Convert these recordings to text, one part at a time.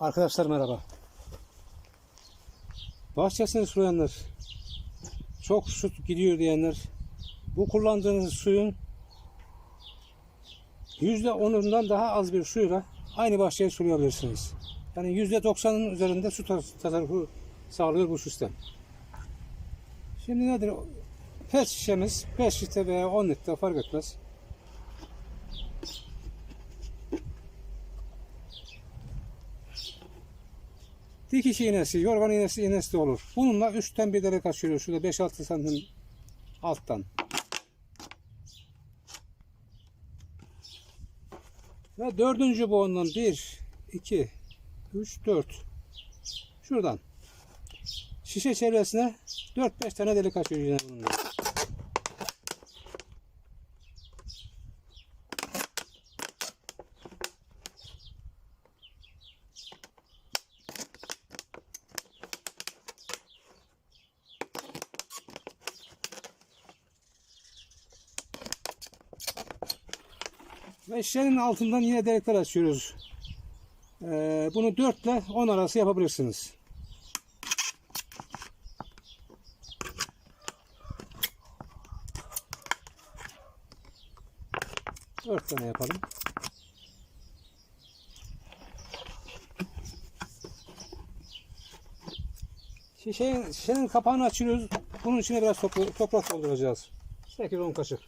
Arkadaşlar merhaba. Bahçesini sulayanlar, çok su gidiyor diyenler, bu kullandığınız suyun yüzde onundan daha az bir suyla aynı bahçeyi sulayabilirsiniz. Yani yüzde doksanın üzerinde su tas- tasarrufu sağlıyor bu sistem. Şimdi nedir? Pet şişemiz 5 litre veya 10 litre fark etmez. Dikiş iğnesi, yorgan iğnesi, iğnesi de olur. Bununla üstten bir delik açıyoruz. Şurada 5-6 santim alttan. Ve dördüncü boğundan 1, 2, 3, 4. Şuradan. Şişe çevresine 4-5 tane delik açıyoruz bununla. Ve şişenin altından yine delikler açıyoruz. Ee, bunu 4 ile 10 arası yapabilirsiniz. Dört tane yapalım. Şişenin, şişenin kapağını açıyoruz. Bunun içine biraz topra- toprak dolduracağız. 8-10 kaşık.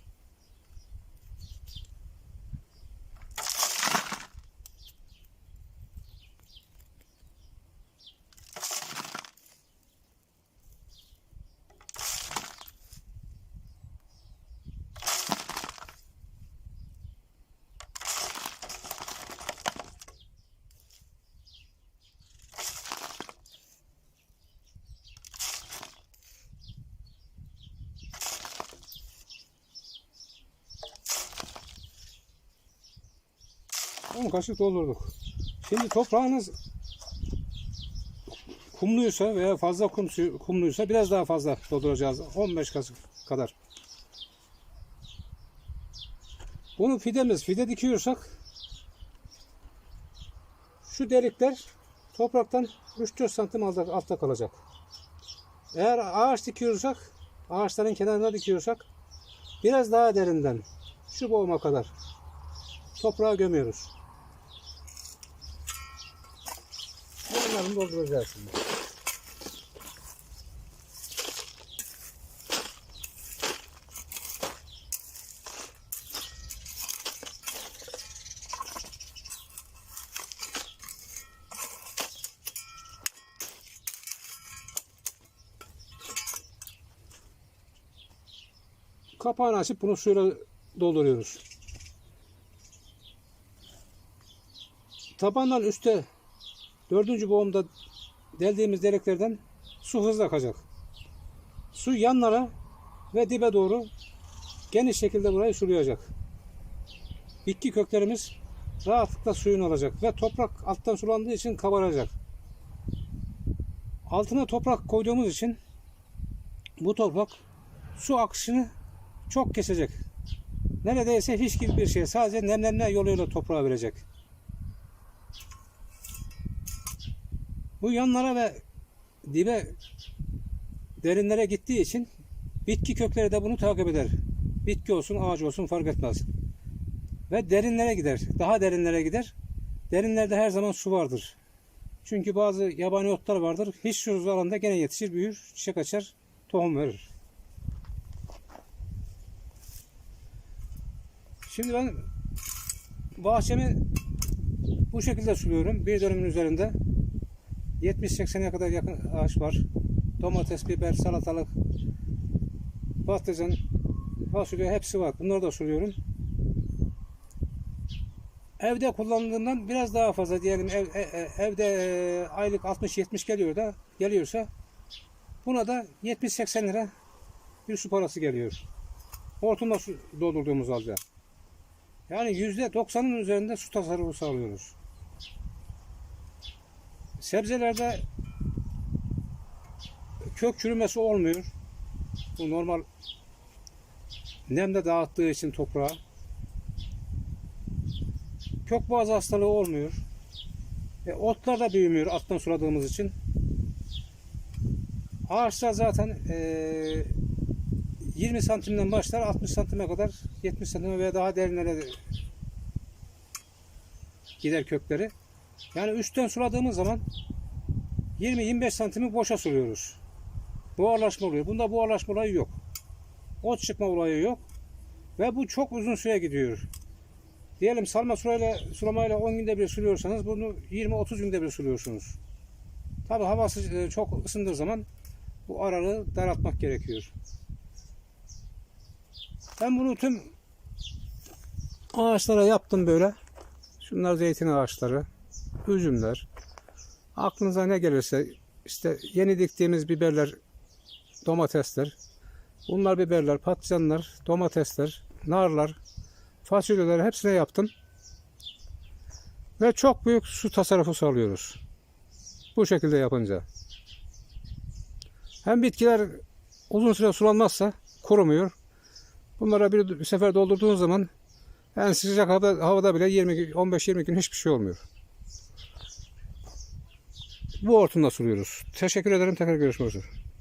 On kaşık doldurduk. Şimdi toprağınız kumluysa veya fazla kum, kumluysa biraz daha fazla dolduracağız. 15 kaşık kadar. Bunu fidemiz, fide dikiyorsak şu delikler topraktan 3-4 santim altta, altta kalacak. Eğer ağaç dikiyorsak, ağaçların kenarına dikiyorsak biraz daha derinden şu boğuma kadar toprağa gömüyoruz. Bunları dolduracağız. Kapağını açıp bunu suyla dolduruyoruz. Tabandan üstte dördüncü boğumda deldiğimiz deliklerden su hızla akacak. Su yanlara ve dibe doğru geniş şekilde burayı sulayacak. Bitki köklerimiz rahatlıkla suyunu alacak ve toprak alttan sulandığı için kabaracak. Altına toprak koyduğumuz için bu toprak su akışını çok kesecek. Neredeyse hiç gibi bir şey. Sadece nemlenme yoluyla toprağa verecek. Bu yanlara ve dibe derinlere gittiği için bitki kökleri de bunu takip eder. Bitki olsun, ağaç olsun fark etmez. Ve derinlere gider. Daha derinlere gider. Derinlerde her zaman su vardır. Çünkü bazı yabani otlar vardır. Hiç susuz alanda gene yetişir, büyür, çiçek açar, tohum verir. Şimdi ben bahçemi bu şekilde suluyorum. Bir dönümün üzerinde 70-80'e kadar yakın ağaç var. Domates, biber, salatalık, patlıcan, fasulye hepsi var. Bunları da suluyorum. Evde kullandığımdan biraz daha fazla diyelim ev, e- e- evde e, aylık 60-70 geliyor da geliyorsa buna da 70-80 lira bir su parası geliyor. Hortumla su doldurduğumuz halde. Yani yüzde 90'ın üzerinde su tasarrufu sağlıyoruz. Sebzelerde kök çürümesi olmuyor. Bu normal nemde dağıttığı için toprağa. Kök boğaz hastalığı olmuyor. E, otlar da büyümüyor alttan suladığımız için. Ağaçlar zaten e, 20 santimden başlar 60 santime kadar 70 santime ve daha derinlere gider kökleri. Yani üstten suladığımız zaman 20-25 santimi boşa suluyoruz. Buharlaşma oluyor. Bunda buharlaşma olayı yok. Ot çıkma olayı yok. Ve bu çok uzun süre gidiyor. Diyelim salma sulayla, sulamayla 10 günde bir suluyorsanız bunu 20-30 günde bir suluyorsunuz. Tabi havası e, çok ısındığı zaman bu aralığı daraltmak gerekiyor. Ben bunu tüm ağaçlara yaptım böyle. Şunlar zeytin ağaçları, üzümler. Aklınıza ne gelirse işte yeni diktiğimiz biberler, domatesler. Bunlar biberler, patlıcanlar, domatesler, narlar, fasulyeleri hepsine yaptım. Ve çok büyük su tasarrufu sağlıyoruz. Bu şekilde yapınca. Hem bitkiler uzun süre sulanmazsa kurumuyor. Bunlara bir sefer doldurduğun zaman en sıcak havada, havada bile 20 15-20 gün hiçbir şey olmuyor. Bu hortumla suluyoruz. Teşekkür ederim. Tekrar görüşmek üzere.